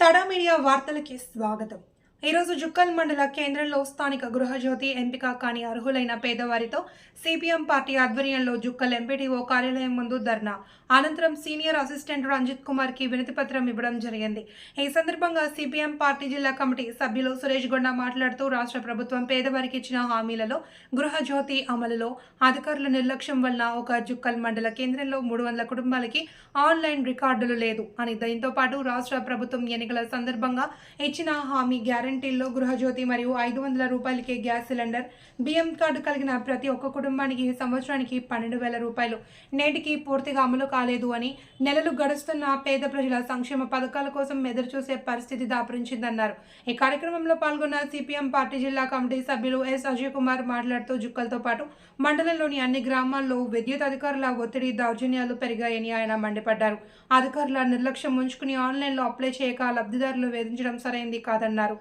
తడా media వార్తలకి స్వాగతం. ఈరోజు జుక్కల్ మండల కేంద్రంలో స్థానిక గృహజ్యోతి ఎంపిక కాని అర్హులైన పేదవారితో సిపిఎం పార్టీ ఆధ్వర్యంలో జుక్కల్ ఎంపీటీఓ కార్యాలయం ముందు ధర్నా. అనంతరం సీనియర్ అసిస్టెంట్ రంజిత్ కుమార్కి వినతి పత్రం ఇవ్వడం జరిగింది. ఈ సందర్భంగా సిపిఎం పార్టీ జిల్లా కమిటీ సభ్యులు సురేష్ గొండ మాట్లాడుతూ రాష్ట్ర ప్రభుత్వం పేదవారికి ఇచ్చిన హామీలలో గృహజ్యోతి అమలులో అధికారుల నిర్లక్ష్యం వలన ఒక జుక్కల్ మండల కేంద్రంలో మూడు వందల కుటుంబాలకి ఆన్లైన్ రికార్డులు లేదు అని దీంతో పాటు రాష్ట్ర ప్రభుత్వం ఎన్నికల సందర్భంగా ఇచ్చిన హామీ గ్యారంటీల్లో గృహజ్యోతి మరియు ఐదు వందల రూపాయలకే గ్యాస్ సిలిండర్. బియ్యం కార్డు కలిగిన ప్రతి ఒక్క కుటుంబానికి సంవత్సరానికి పన్నెండు వేల రూపాయలు. నేటికి పూర్తిగా అమలు కాలేదు అని నెలలు గడుస్తున్న పేద ప్రజల సంక్షేమ పథకాల కోసం ఎదురు చూసే పరిస్థితి దాపరించిందన్నారు. ఈ కార్యక్రమంలో పాల్గొన్న సిపిఎం పార్టీ జిల్లా కమిటీ సభ్యులు ఎస్ అజయ్ కుమార్ మాట్లాడుతూ జుక్కలతో పాటు మండలంలోని అన్ని గ్రామాల్లో విద్యుత్ అధికారుల ఒత్తిడి దౌర్జన్యాలు పెరిగాయని ఆయన మండిపడ్డారు. అధికారుల నిర్లక్ష్యం ఉంచుకుని ఆన్లైన్లో అప్లై చేయక లబ్ధిదారులు వేధించడం సరైంది కాదన్నారు.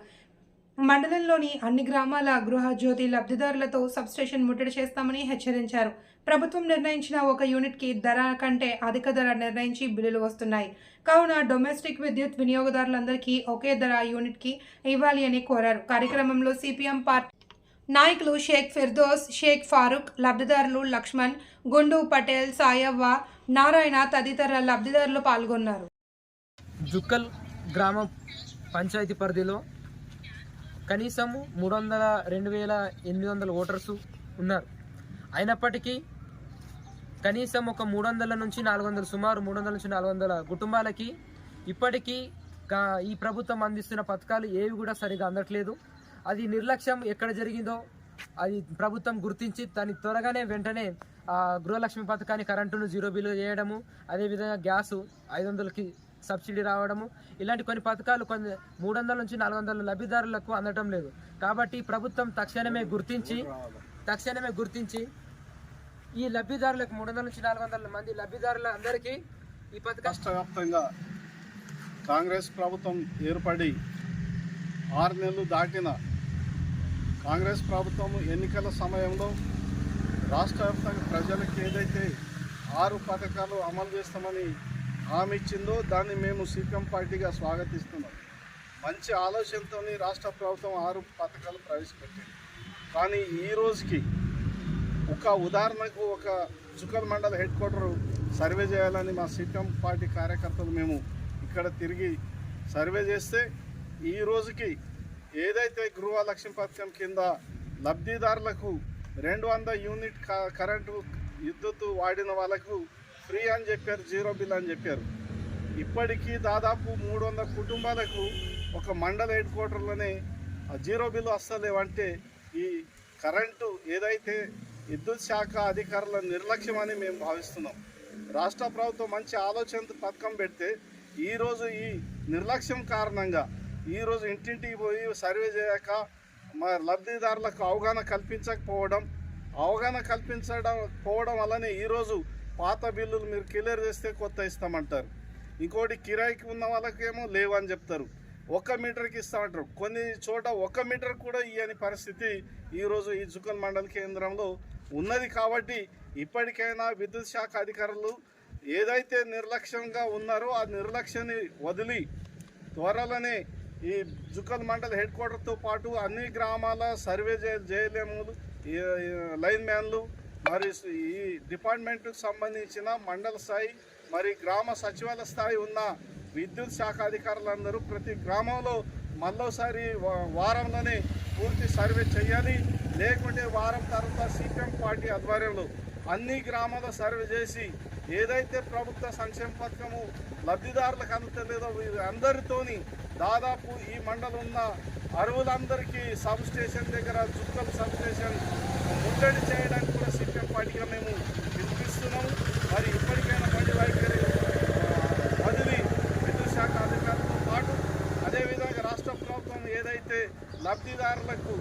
మండలంలోని అన్ని గ్రామాల గృహ జ్యోతి లబ్ధిదారులతో సబ్స్టేషన్ ముట్టడి చేస్తామని హెచ్చరించారు. ప్రభుత్వం నిర్ణయించిన ఒక యూనిట్కి ధర కంటే అధిక ధర నిర్ణయించి బిల్లులు వస్తున్నాయి. కావున డొమెస్టిక్ విద్యుత్ వినియోగదారులందరికీ ఒకే ధర యూనిట్కి ఇవ్వాలి అని కోరారు. కార్యక్రమంలో సిపిఎం పార్టీ నాయకులు షేక్ ఫిర్దోస్ షేక్ ఫారూక్ లబ్ధిదారులు లక్ష్మణ్ గుండు పటేల్ సాయవ్వ నారాయణ తదితర లబ్ధిదారులు పాల్గొన్నారు. జుక్కల్ గ్రామ పంచాయతీ పరిధిలో కనీసం మూడు వందల రెండు వేల ఎనిమిది వందల ఓటర్స్ ఉన్నారు. అయినప్పటికీ కనీసం ఒక మూడు వందల నుంచి నాలుగు వందల సుమారు మూడు వందల నుంచి నాలుగు వందల కుటుంబాలకి ఇప్పటికీ ఈ ప్రభుత్వం అందిస్తున్న పథకాలు ఏవి కూడా సరిగా అందట్లేదు. అది నిర్లక్ష్యం ఎక్కడ జరిగిందో అది ప్రభుత్వం గుర్తించి దాన్ని త్వరగానే వెంటనే ఆ గృహలక్ష్మి పథకాన్ని కరెంటును జీరో బిల్లు చేయడము అదేవిధంగా గ్యాసు ఐదు వందలకి సబ్సిడీ రావడము. ఇలాంటి కొన్ని పథకాలు కొన్ని మూడు వందల నుంచి నాలుగు వందల లబ్ధిదారులకు అందటం లేదు. కాబట్టి ప్రభుత్వం తక్షణమే గుర్తించి తక్షణమే గుర్తించి ఈ లబ్ధిదారులకు మూడు వందల నుంచి నాలుగు వందల మంది లబ్ధిదారుల అందరికీ ఈ పథకం కాంగ్రెస్ ప్రభుత్వం ఏర్పడి ఆరు నెలలు దాటిన కాంగ్రెస్ ప్రభుత్వం ఎన్నికల సమయంలో రాష్ట్ర వ్యాప్తంగా ప్రజలకు ఏదైతే ఆరు పథకాలు అమలు చేస్తామని హామీ ఇచ్చిందో దాన్ని మేము సిపిఎం పార్టీగా స్వాగతిస్తున్నాం. మంచి ఆలోచనతో రాష్ట్ర ప్రభుత్వం ఆరు పథకాలు ప్రవేశపెట్టింది. కానీ ఈ రోజుకి ఒక ఉదాహరణకు ఒక జుకల్ మండల హెడ్ క్వార్టర్ సర్వే చేయాలని మా సిపిఎం పార్టీ కార్యకర్తలు మేము ఇక్కడ తిరిగి సర్వే చేస్తే ఈ రోజుకి ఏదైతే గృహ లక్ష్యం పథకం కింద లబ్ధిదారులకు రెండు వంద యూనిట్ క- కరెంటు విద్యుత్ వాడిన వాళ్ళకు ఫ్రీ అని చెప్పారు జీరో బిల్ అని చెప్పారు. ఇప్పటికీ దాదాపు మూడు వందల కుటుంబాలకు ఒక మండల హెడ్ క్వార్టర్లోనే ఆ జీరో బిల్లు వస్తలేవంటే ఈ కరెంటు ఏదైతే విద్యుత్ శాఖ అధికారుల నిర్లక్ష్యం అని మేము భావిస్తున్నాం. రాష్ట్ర ప్రభుత్వం మంచి ఆలోచనతో పథకం పెడితే ఈరోజు ఈ నిర్లక్ష్యం కారణంగా ఈరోజు ఇంటింటికి పోయి సర్వే చేయక మా లబ్ధిదారులకు అవగాహన కల్పించకపోవడం అవగాహన కల్పించడం పోవడం వల్లనే ఈరోజు పాత బిల్లులు మీరు క్లియర్ చేస్తే కొత్త ఇస్తామంటారు. ఇంకోటి కిరాయికి ఉన్న వాళ్ళకేమో లేవు అని చెప్తారు. ఒక మీటర్కి ఇస్తామంటారు. కొన్ని చోట ఒక మీటర్ కూడా ఇవ్వని పరిస్థితి ఈరోజు ఈ జుకల్ మండల కేంద్రంలో ఉన్నది కాబట్టి ఇప్పటికైనా విద్యుత్ శాఖ అధికారులు ఏదైతే నిర్లక్ష్యంగా ఉన్నారో ఆ నిర్లక్ష్యాన్ని వదిలి త్వరలోనే ఈ జుకల్ మండల్ హెడ్ క్వార్టర్తో పాటు అన్ని గ్రామాల సర్వే చేయ చేయలేము లైన్ మ్యాన్లు మరి ఈ డిపార్ట్మెంట్కు సంబంధించిన మండల స్థాయి మరి గ్రామ సచివాలయ స్థాయి ఉన్న విద్యుత్ శాఖ అధికారులందరూ ప్రతి గ్రామంలో మళ్ళోసారి వారంలోనే పూర్తి సర్వే చేయాలి లేకుంటే వారం తర్వాత సిపిఎం పార్టీ ఆధ్వర్యంలో అన్ని గ్రామాల్లో సర్వే చేసి ఏదైతే ప్రభుత్వ సంక్షేమ పథకము లబ్ధిదారులకు అందుతలేదో అందరితోని దాదాపు ఈ మండలం ఉన్న అరువులందరికీ సబ్ స్టేషన్ దగ్గర జుక్కల్ సబ్ స్టేషన్ ముట్టడి చేయడానికి కూడా సీపీఎం పార్టీగా మేము పిలిపిస్తున్నాము మరి ఇప్పటికైనా బండి వైఖరి ఆ, వదిలి విద్యుత్ శాఖ అధికారులతో పాటు అదేవిధంగా రాష్ట్ర ప్రభుత్వం ఏదైతే లబ్ధిదారులకు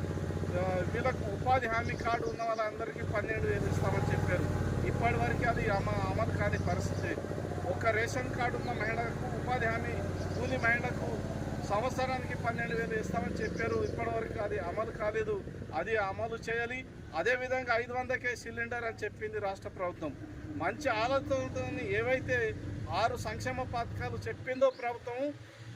వీళ్ళకు ఉపాధి హామీ కార్డు ఉన్న వాళ్ళందరికీ పన్నెండు వేలు ఇస్తామని చెప్పారు. ఇప్పటి వరకు అది అమ అమలు కాని పరిస్థితి. ఒక రేషన్ కార్డు ఉన్న మహిళకు ఉపాధి హామీ కూలి మహిళకు సంవత్సరానికి పన్నెండు వేలు ఇస్తామని చెప్పారు. ఇప్పటివరకు అది అమలు కాలేదు. అది అమలు చేయాలి. అదేవిధంగా ఐదు వందకే సిలిండర్ అని చెప్పింది రాష్ట్ర ప్రభుత్వం. మంచి ఆలోచనతో ఏవైతే ఆరు సంక్షేమ పథకాలు చెప్పిందో ప్రభుత్వం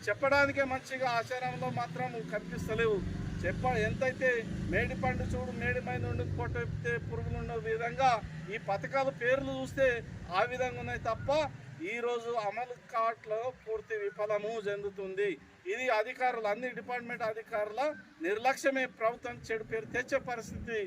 చెప్పడానికే మంచిగా ఆచారంలో మాత్రం కనిపిస్తలేవు. చెప్ప ఎంతైతే మేడి పండు చూడు మేడి మీద ఉండి కొట్టితే పురుగులు ఉన్న విధంగా ఈ పథకాల పేర్లు చూస్తే ఆ విధంగా ఉన్నాయి తప్ప ఈరోజు అమలు కాట్లో పూర్తి విఫలము చెందుతుంది. ఇది అధికారులు అన్ని డిపార్ట్మెంట్ అధికారుల నిర్లక్ష్యమే. ప్రభుత్వం చెడు పేరు తెచ్చే పరిస్థితి